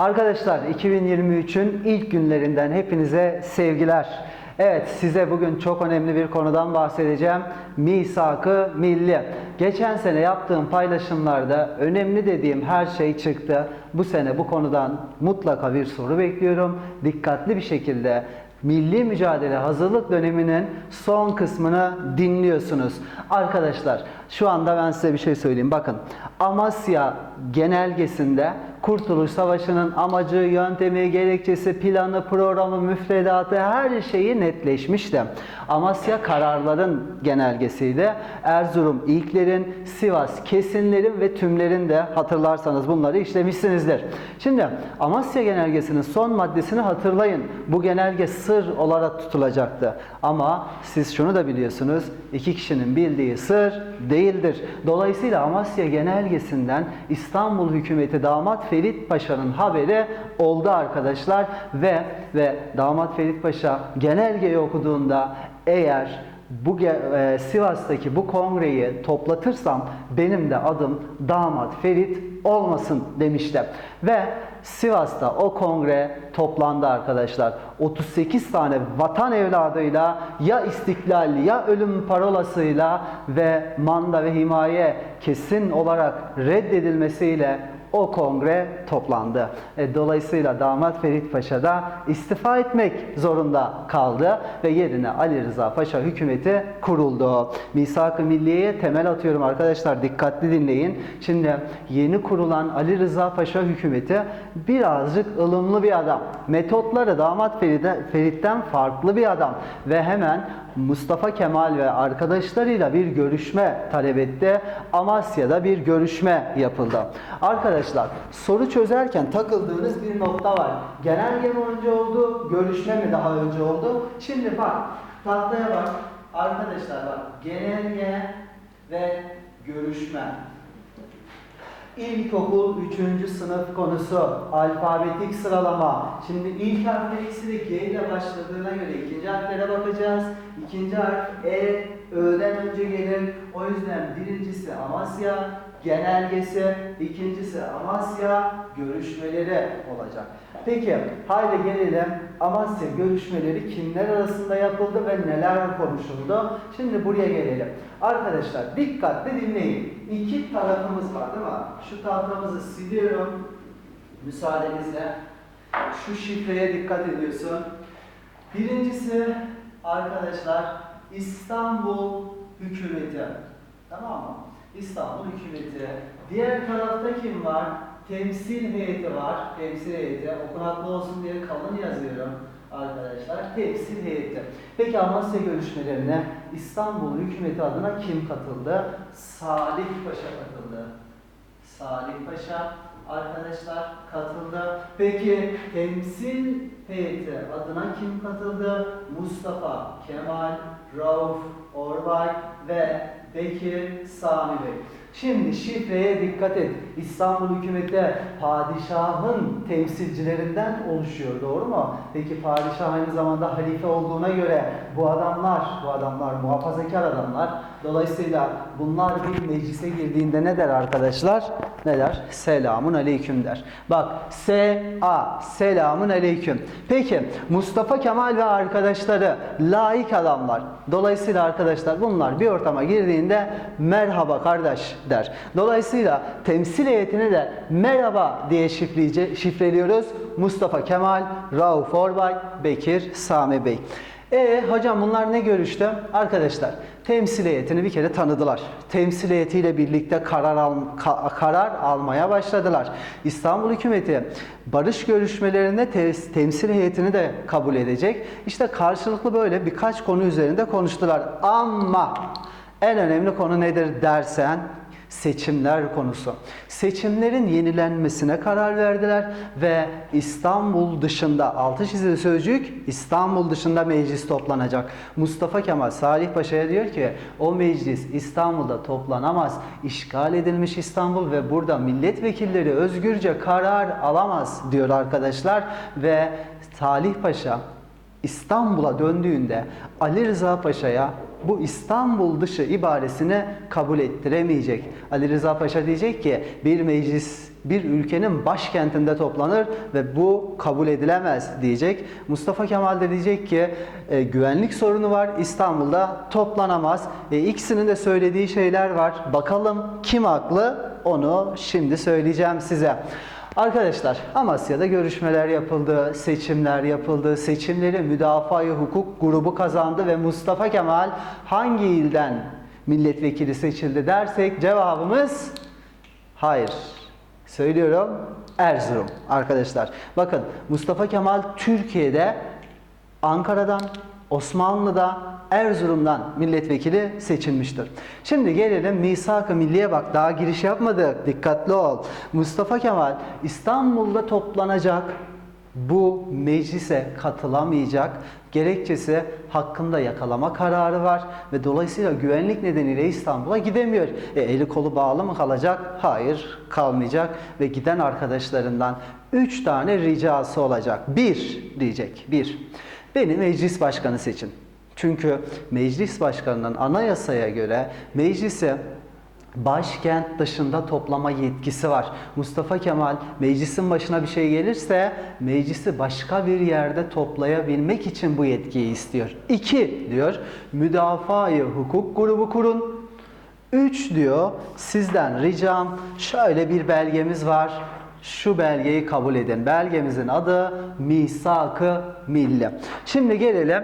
Arkadaşlar 2023'ün ilk günlerinden hepinize sevgiler. Evet size bugün çok önemli bir konudan bahsedeceğim. Misak-ı Milli. Geçen sene yaptığım paylaşımlarda önemli dediğim her şey çıktı. Bu sene bu konudan mutlaka bir soru bekliyorum. Dikkatli bir şekilde Milli Mücadele Hazırlık döneminin son kısmını dinliyorsunuz. Arkadaşlar şu anda ben size bir şey söyleyeyim. Bakın Amasya genelgesinde Kurtuluş Savaşı'nın amacı, yöntemi, gerekçesi, planı, programı, müfredatı her şeyi netleşmişti. Amasya kararların genelgesiydi. Erzurum ilklerin, Sivas kesinlerin ve tümlerin de hatırlarsanız bunları işlemişsinizdir. Şimdi Amasya genelgesinin son maddesini hatırlayın. Bu genelge sır olarak tutulacaktı. Ama siz şunu da biliyorsunuz. iki kişinin bildiği sır değildir. Dolayısıyla Amasya genelgesinden İstanbul hükümeti damat Ferit Paşa'nın haberi oldu arkadaşlar ve ve damat Ferit Paşa genelgeyi okuduğunda eğer bu e, Sivas'taki bu kongreyi toplatırsam benim de adım damat Ferit olmasın demişti. Ve Sivas'ta o kongre toplandı arkadaşlar. 38 tane vatan evladıyla ya istiklal ya ölüm parolasıyla ve manda ve himaye kesin olarak reddedilmesiyle o kongre toplandı. E, dolayısıyla damat Ferit Paşa da istifa etmek zorunda kaldı ve yerine Ali Rıza Paşa hükümeti kuruldu. Misak-ı Milliye'ye temel atıyorum arkadaşlar dikkatli dinleyin. Şimdi yeni kurulan Ali Rıza Paşa hükümeti birazcık ılımlı bir adam. Metotları damat Ferit'ten farklı bir adam ve hemen Mustafa Kemal ve arkadaşlarıyla bir görüşme talep etti. Amasya'da bir görüşme yapıldı. Arkadaşlar soru çözerken takıldığınız bir nokta var. Genelge mi önce oldu, görüşme mi daha önce oldu? Şimdi bak tahtaya bak. Arkadaşlar bak genelge ve görüşme. İlkokul 3. sınıf konusu alfabetik sıralama. Şimdi ilk harfleri ikisi G ile başladığına göre ikinci harflere bakacağız. İkinci harf E, Ö'den önce gelir. O yüzden birincisi Amasya genelgesi, ikincisi Amasya görüşmeleri olacak. Peki haydi gelelim Amasya görüşmeleri kimler arasında yapıldı ve neler konuşuldu? Şimdi buraya gelelim. Arkadaşlar dikkatli dinleyin. İki tarafımız var değil mi? Şu tahtamızı siliyorum. Müsaadenizle. Şu şifreye dikkat ediyorsun. Birincisi arkadaşlar İstanbul hükümeti. Tamam mı? İstanbul hükümeti. Diğer tarafta kim var? Temsil heyeti var. Temsil heyeti. Okunaklı olsun diye kalın yazıyorum arkadaşlar. Temsil heyeti. Peki Amasya görüşmelerine İstanbul hükümeti adına kim katıldı? Salih Paşa katıldı. Salih Paşa arkadaşlar katıldı. Peki temsil heyeti adına kim katıldı? Mustafa Kemal, Rauf Orbay ve Bekir Sami Bey. Şimdi şifreye dikkat et. İstanbul hükümeti padişahın temsilcilerinden oluşuyor. Doğru mu? Peki padişah aynı zamanda halife olduğuna göre bu adamlar, bu adamlar muhafazakar adamlar. Dolayısıyla bunlar bir meclise girdiğinde ne der arkadaşlar? Ne der? Selamun aleyküm der. Bak S-A selamun aleyküm. Peki Mustafa Kemal ve arkadaşları laik adamlar. Dolayısıyla arkadaşlar bunlar bir ortama girdiğinde merhaba kardeş der. Dolayısıyla temsil heyetini de merhaba diye şifreliyoruz. Mustafa Kemal, Rauf Orbay, Bekir Sami Bey. E hocam bunlar ne görüştü? Arkadaşlar temsil heyetini bir kere tanıdılar. Temsil heyetiyle birlikte karar, al, ka- karar almaya başladılar. İstanbul hükümeti barış görüşmelerinde te- temsil heyetini de kabul edecek. İşte karşılıklı böyle birkaç konu üzerinde konuştular. Ama en önemli konu nedir dersen seçimler konusu. Seçimlerin yenilenmesine karar verdiler ve İstanbul dışında altı çizili sözcük İstanbul dışında meclis toplanacak. Mustafa Kemal Salih Paşa'ya diyor ki o meclis İstanbul'da toplanamaz. İşgal edilmiş İstanbul ve burada milletvekilleri özgürce karar alamaz diyor arkadaşlar ve Salih Paşa İstanbul'a döndüğünde Ali Rıza Paşa'ya bu İstanbul dışı ibaresini kabul ettiremeyecek. Ali Rıza Paşa diyecek ki bir meclis bir ülkenin başkentinde toplanır ve bu kabul edilemez diyecek. Mustafa Kemal de diyecek ki e, güvenlik sorunu var İstanbul'da toplanamaz. E, ikisinin de söylediği şeyler var. Bakalım kim haklı onu şimdi söyleyeceğim size. Arkadaşlar Amasya'da görüşmeler yapıldı, seçimler yapıldı. Seçimleri müdafaa hukuk grubu kazandı ve Mustafa Kemal hangi ilden milletvekili seçildi dersek cevabımız hayır. Söylüyorum Erzurum arkadaşlar. Bakın Mustafa Kemal Türkiye'de Ankara'dan, Osmanlı'da, Erzurum'dan milletvekili seçilmiştir. Şimdi gelelim Misak-ı Milliye bak daha giriş yapmadık. Dikkatli ol. Mustafa Kemal İstanbul'da toplanacak bu meclise katılamayacak. Gerekçesi hakkında yakalama kararı var ve dolayısıyla güvenlik nedeniyle İstanbul'a gidemiyor. E, eli kolu bağlı mı kalacak? Hayır, kalmayacak ve giden arkadaşlarından 3 tane ricası olacak. Bir diyecek. Bir. Beni meclis başkanı seçin. Çünkü meclis başkanının anayasaya göre meclise başkent dışında toplama yetkisi var. Mustafa Kemal meclisin başına bir şey gelirse meclisi başka bir yerde toplayabilmek için bu yetkiyi istiyor. İki diyor müdafaa-i hukuk grubu kurun. Üç diyor sizden ricam şöyle bir belgemiz var. Şu belgeyi kabul edin. Belgemizin adı Misak-ı Milli. Şimdi gelelim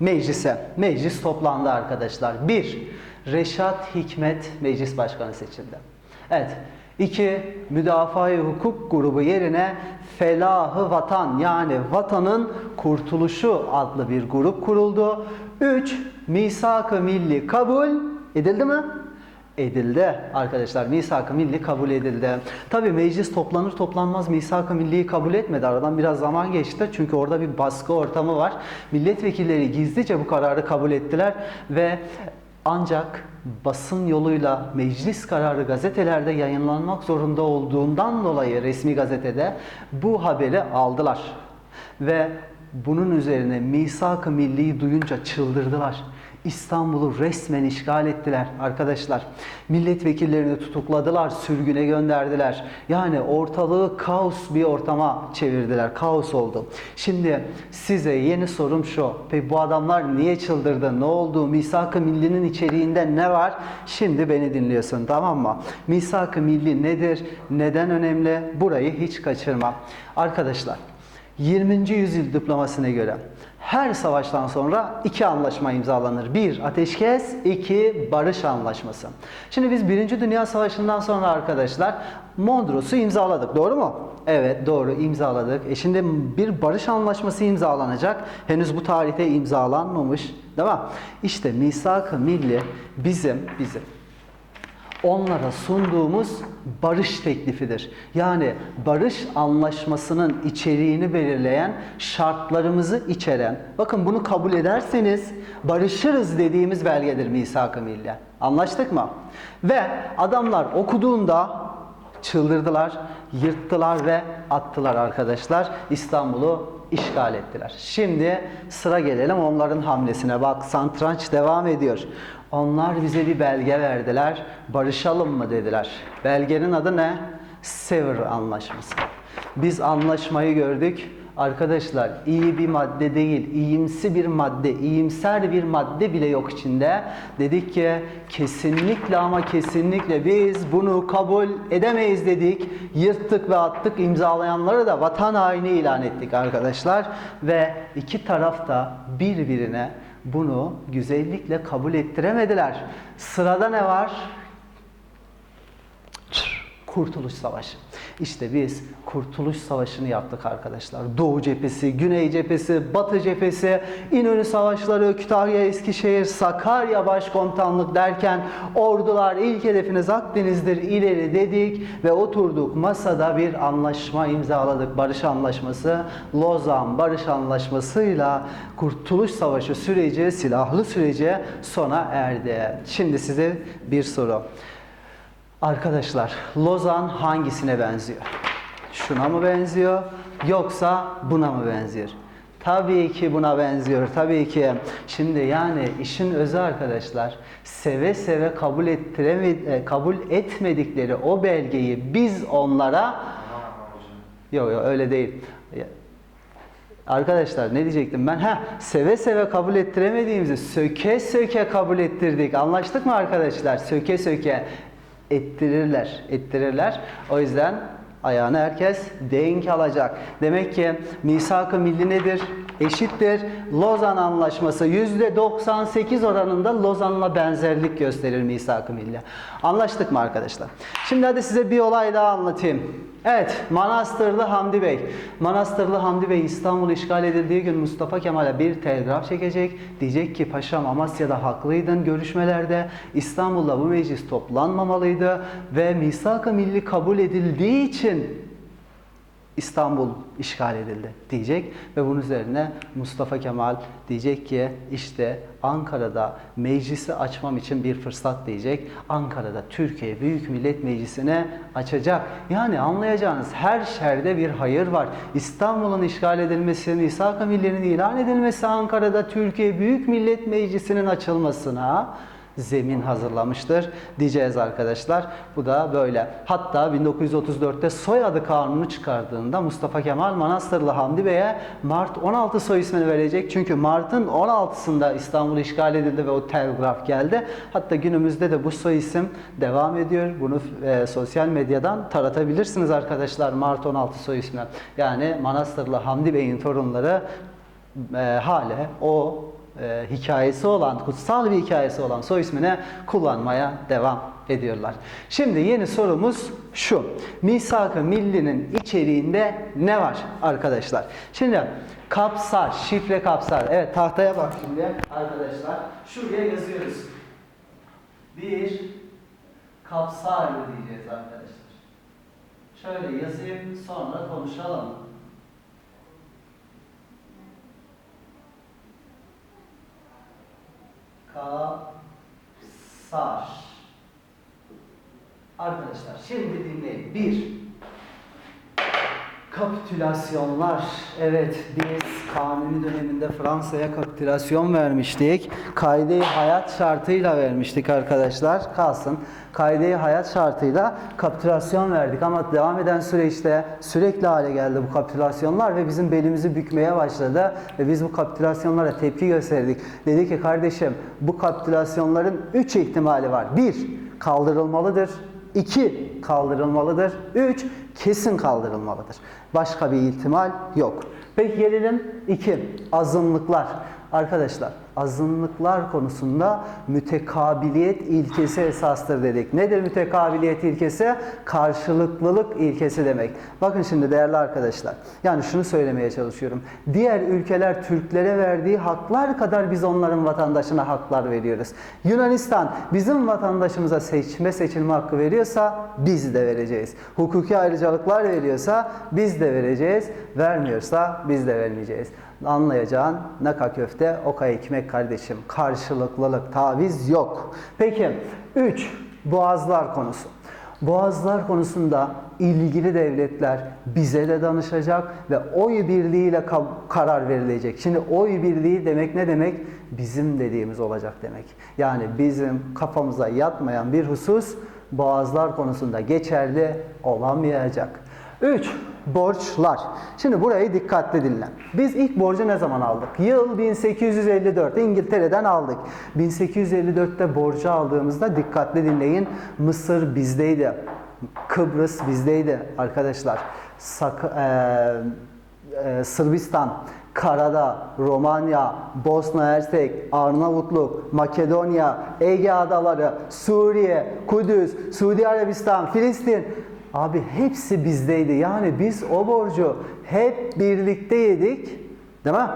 meclise. Meclis toplandı arkadaşlar. Bir, Reşat Hikmet meclis başkanı seçildi. Evet. İki, Müdafaa-i Hukuk grubu yerine Felahı Vatan yani vatanın kurtuluşu adlı bir grup kuruldu. Üç, Misak-ı Milli kabul edildi mi? Edildi arkadaşlar. Misak-ı Milli kabul edildi. Tabi meclis toplanır toplanmaz Misak-ı Milli'yi kabul etmedi. Aradan biraz zaman geçti. Çünkü orada bir baskı ortamı var. Milletvekilleri gizlice bu kararı kabul ettiler ve ancak basın yoluyla meclis kararı gazetelerde yayınlanmak zorunda olduğundan dolayı resmi gazetede bu haberi aldılar. Ve bunun üzerine Misak-ı Milli'yi duyunca çıldırdılar. İstanbul'u resmen işgal ettiler arkadaşlar. Milletvekillerini tutukladılar, sürgüne gönderdiler. Yani ortalığı kaos bir ortama çevirdiler. Kaos oldu. Şimdi size yeni sorum şu. Peki bu adamlar niye çıldırdı? Ne oldu? Misak-ı Milli'nin içeriğinde ne var? Şimdi beni dinliyorsun tamam mı? Misak-ı Milli nedir? Neden önemli? Burayı hiç kaçırma. Arkadaşlar 20. yüzyıl diplomasına göre her savaştan sonra iki anlaşma imzalanır. Bir, ateşkes, iki, barış anlaşması. Şimdi biz Birinci Dünya Savaşı'ndan sonra arkadaşlar Mondros'u imzaladık. Doğru mu? Evet doğru imzaladık. E şimdi bir barış anlaşması imzalanacak. Henüz bu tarihte imzalanmamış. Değil mi? İşte misak-ı milli bizim, bizim onlara sunduğumuz barış teklifidir. Yani barış anlaşmasının içeriğini belirleyen, şartlarımızı içeren, bakın bunu kabul ederseniz barışırız dediğimiz belgedir Misak-ı Milli. Anlaştık mı? Ve adamlar okuduğunda çıldırdılar, yırttılar ve attılar arkadaşlar. İstanbul'u işgal ettiler. Şimdi sıra gelelim onların hamlesine. Bak santranç devam ediyor. Onlar bize bir belge verdiler. Barışalım mı dediler. Belgenin adı ne? Sevr Anlaşması. Biz anlaşmayı gördük. Arkadaşlar iyi bir madde değil, iyimsi bir madde, iyimser bir madde bile yok içinde. Dedik ki kesinlikle ama kesinlikle biz bunu kabul edemeyiz dedik. Yırttık ve attık imzalayanları da vatan haini ilan ettik arkadaşlar. Ve iki taraf da birbirine bunu güzellikle kabul ettiremediler. Sırada ne var? Kurtuluş Savaşı. İşte biz Kurtuluş Savaşı'nı yaptık arkadaşlar. Doğu cephesi, Güney cephesi, Batı cephesi, İnönü Savaşları, Kütahya, Eskişehir, Sakarya Başkomutanlık derken ordular ilk hedefiniz Akdeniz'dir ileri dedik ve oturduk masada bir anlaşma imzaladık. Barış Anlaşması, Lozan Barış Anlaşması'yla Kurtuluş Savaşı süreci, silahlı süreci sona erdi. Şimdi size bir soru. Arkadaşlar Lozan hangisine benziyor? Şuna mı benziyor yoksa buna mı benziyor? Tabii ki buna benziyor. Tabii ki. Şimdi yani işin özü arkadaşlar seve seve kabul ettireme- e, kabul etmedikleri o belgeyi biz onlara Yok yok öyle değil. Arkadaşlar ne diyecektim ben? Ha seve seve kabul ettiremediğimizi söke söke kabul ettirdik. Anlaştık mı arkadaşlar? Söke söke ettirirler, ettirirler. O yüzden ayağını herkes denk alacak. Demek ki misak-ı milli nedir? Eşittir. Lozan Anlaşması %98 oranında Lozan'la benzerlik gösterir misak-ı milli. Anlaştık mı arkadaşlar? Şimdi hadi size bir olay daha anlatayım. Evet, Manastırlı Hamdi Bey. Manastırlı Hamdi Bey İstanbul işgal edildiği gün Mustafa Kemal'e bir telgraf çekecek. Diyecek ki paşam Amasya'da haklıydın görüşmelerde. İstanbul'da bu meclis toplanmamalıydı ve misak-ı milli kabul edildiği için İstanbul işgal edildi diyecek ve bunun üzerine Mustafa Kemal diyecek ki işte Ankara'da meclisi açmam için bir fırsat diyecek. Ankara'da Türkiye Büyük Millet Meclisi'ne açacak. Yani anlayacağınız her şerde bir hayır var. İstanbul'un işgal edilmesi, misak-ı millinin ilan edilmesi Ankara'da Türkiye Büyük Millet Meclisi'nin açılmasına zemin hazırlamıştır diyeceğiz arkadaşlar. Bu da böyle. Hatta 1934'te soyadı kanunu çıkardığında Mustafa Kemal Manastırlı Hamdi Bey'e Mart 16 soy ismini verecek. Çünkü Mart'ın 16'sında İstanbul işgal edildi ve o telgraf geldi. Hatta günümüzde de bu soy isim devam ediyor. Bunu e, sosyal medyadan taratabilirsiniz arkadaşlar Mart 16 soy ismi. Yani Manastırlı Hamdi Bey'in torunları e, hale o e, hikayesi olan, kutsal bir hikayesi olan soy ismini kullanmaya devam ediyorlar. Şimdi yeni sorumuz şu. Misak-ı Milli'nin içeriğinde ne var arkadaşlar? Şimdi kapsar, şifre kapsar. Evet tahtaya bak şimdi arkadaşlar. Şuraya yazıyoruz. Bir kapsar diyeceğiz arkadaşlar. Şöyle yazayım sonra konuşalım. Kapsar. Arkadaşlar şimdi dinleyin. Bir, kapitülasyonlar. Evet biz kanuni döneminde Fransa'ya kapitülasyon vermiştik. Kaydı hayat şartıyla vermiştik arkadaşlar. Kalsın. Kaydı hayat şartıyla kapitülasyon verdik ama devam eden süreçte sürekli hale geldi bu kapitülasyonlar ve bizim belimizi bükmeye başladı ve biz bu kapitülasyonlara tepki gösterdik. Dedi ki kardeşim bu kapitülasyonların 3 ihtimali var. 1 kaldırılmalıdır. 2 kaldırılmalıdır. 3 kesin kaldırılmalıdır. Başka bir ihtimal yok. Peki gelelim 2 azınlıklar. Arkadaşlar azınlıklar konusunda mütekabiliyet ilkesi esastır dedik. Nedir mütekabiliyet ilkesi? Karşılıklılık ilkesi demek. Bakın şimdi değerli arkadaşlar. Yani şunu söylemeye çalışıyorum. Diğer ülkeler Türklere verdiği haklar kadar biz onların vatandaşına haklar veriyoruz. Yunanistan bizim vatandaşımıza seçme seçilme hakkı veriyorsa biz de vereceğiz. Hukuki ayrıcalıklar veriyorsa biz de vereceğiz. Vermiyorsa biz de vermeyeceğiz. Anlayacağın naka köfte oka ekmek kardeşim. Karşılıklılık, taviz yok. Peki 3. Boğazlar konusu. Boğazlar konusunda ilgili devletler bize de danışacak ve oy birliğiyle ka- karar verilecek. Şimdi oy birliği demek ne demek? Bizim dediğimiz olacak demek. Yani bizim kafamıza yatmayan bir husus boğazlar konusunda geçerli olamayacak. 3. Borçlar. Şimdi burayı dikkatli dinle. Biz ilk borcu ne zaman aldık? Yıl 1854. İngiltere'den aldık. 1854'te borcu aldığımızda dikkatli dinleyin. Mısır bizdeydi. Kıbrıs bizdeydi arkadaşlar. Sak eee, eee, Sırbistan, Karadağ, Romanya, Bosna Hersek, Arnavutluk, Makedonya, Ege Adaları, Suriye, Kudüs, Suudi Arabistan, Filistin. Abi hepsi bizdeydi. Yani biz o borcu hep birlikte yedik. Değil mi?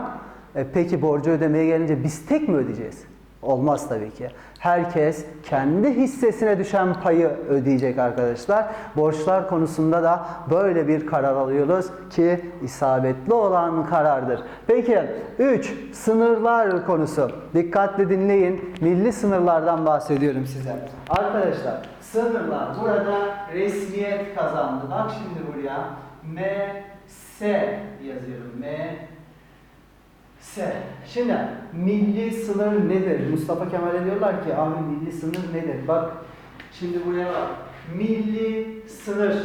E peki borcu ödemeye gelince biz tek mi ödeyeceğiz? Olmaz tabii ki. Herkes kendi hissesine düşen payı ödeyecek arkadaşlar. Borçlar konusunda da böyle bir karar alıyoruz ki isabetli olan karardır. Peki 3. Sınırlar konusu. Dikkatli dinleyin. Milli sınırlardan bahsediyorum size. Arkadaşlar sınırlar burada resmiyet kazandı. Bak şimdi buraya M S yazıyorum. M S. Şimdi milli sınır nedir? Mustafa Kemal'e diyorlar ki abi milli sınır nedir? Bak şimdi buraya bak. Milli sınır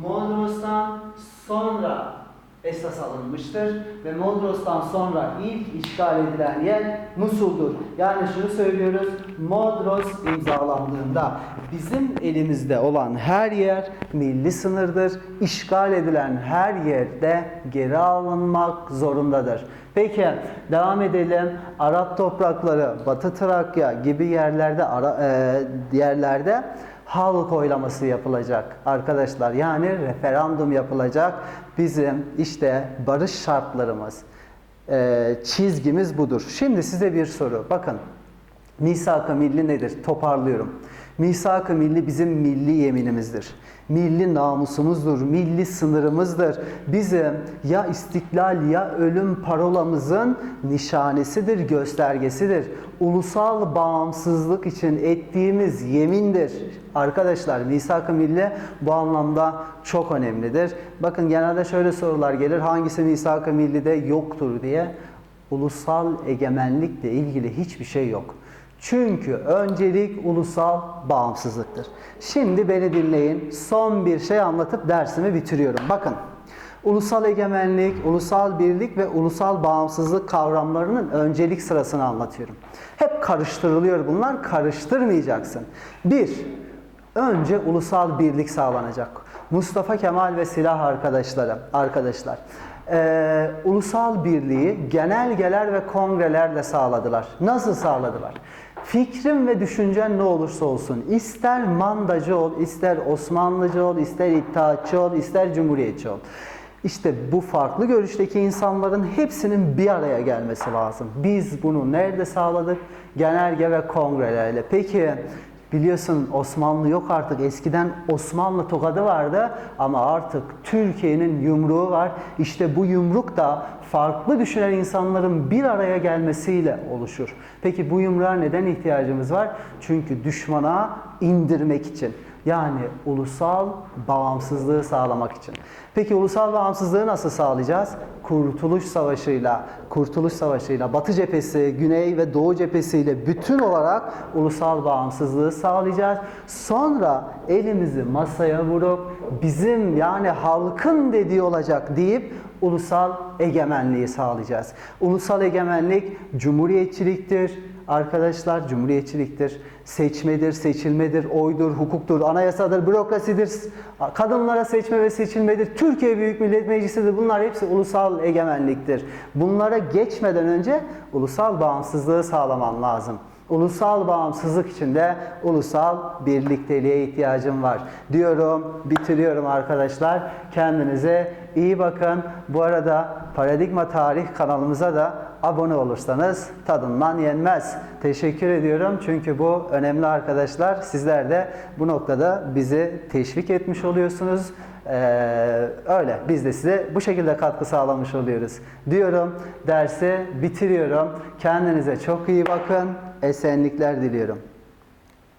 Mondros'tan sonra esas alınmıştır ve Mondros'tan sonra ilk işgal edilen yer Musul'dur. Yani şunu söylüyoruz, Mondros imzalandığında bizim elimizde olan her yer milli sınırdır. İşgal edilen her yerde geri alınmak zorundadır. Peki devam edelim. Arap toprakları, Batı Trakya gibi yerlerde ara, e, yerlerde halk oylaması yapılacak arkadaşlar. Yani referandum yapılacak. Bizim işte barış şartlarımız, e, çizgimiz budur. Şimdi size bir soru. Bakın, misak-ı milli nedir? Toparlıyorum. Misak-ı milli bizim milli yeminimizdir. Milli namusumuzdur, milli sınırımızdır. Bizim ya istiklal ya ölüm parolamızın nişanesidir, göstergesidir. Ulusal bağımsızlık için ettiğimiz yemindir. Arkadaşlar misak-ı milli bu anlamda çok önemlidir. Bakın genelde şöyle sorular gelir. Hangisi misak-ı millide yoktur diye. Ulusal egemenlikle ilgili hiçbir şey yok. Çünkü öncelik ulusal bağımsızlıktır. Şimdi beni dinleyin. Son bir şey anlatıp dersimi bitiriyorum. Bakın. Ulusal egemenlik, ulusal birlik ve ulusal bağımsızlık kavramlarının öncelik sırasını anlatıyorum. Hep karıştırılıyor bunlar, karıştırmayacaksın. Bir, önce ulusal birlik sağlanacak. Mustafa Kemal ve silah arkadaşları, arkadaşlar, eee, ulusal birliği genelgeler ve kongrelerle sağladılar. Nasıl sağladılar? Fikrin ve düşüncen ne olursa olsun, ister mandacı ol, ister Osmanlıcı ol, ister İttihatçı ol, ister Cumhuriyetçi ol. İşte bu farklı görüşteki insanların hepsinin bir araya gelmesi lazım. Biz bunu nerede sağladık? Genelge ve kongrelerle. Peki biliyorsun Osmanlı yok artık. Eskiden Osmanlı tokadı vardı ama artık Türkiye'nin yumruğu var. İşte bu yumruk da farklı düşünen insanların bir araya gelmesiyle oluşur. Peki bu yumruğa neden ihtiyacımız var? Çünkü düşmana indirmek için. Yani ulusal bağımsızlığı sağlamak için. Peki ulusal bağımsızlığı nasıl sağlayacağız? Kurtuluş Savaşı'yla, Kurtuluş Savaşı'yla Batı cephesi, Güney ve Doğu cephesiyle bütün olarak ulusal bağımsızlığı sağlayacağız. Sonra elimizi masaya vurup bizim yani halkın dediği olacak deyip ulusal egemenliği sağlayacağız. Ulusal egemenlik cumhuriyetçiliktir, Arkadaşlar cumhuriyetçiliktir, seçmedir, seçilmedir, oydur, hukuktur, anayasadır, bürokrasidir, kadınlara seçme ve seçilmedir, Türkiye Büyük Millet Meclisi'dir. Bunlar hepsi ulusal egemenliktir. Bunlara geçmeden önce ulusal bağımsızlığı sağlaman lazım. Ulusal bağımsızlık için de ulusal birlikteliğe ihtiyacım var. Diyorum, bitiriyorum arkadaşlar. Kendinize iyi bakın. Bu arada Paradigma Tarih kanalımıza da abone olursanız tadından yenmez. Teşekkür ediyorum çünkü bu önemli arkadaşlar. Sizler de bu noktada bizi teşvik etmiş oluyorsunuz. Ee, öyle biz de size bu şekilde katkı sağlamış oluyoruz. Diyorum dersi bitiriyorum. Kendinize çok iyi bakın. Esenlikler diliyorum.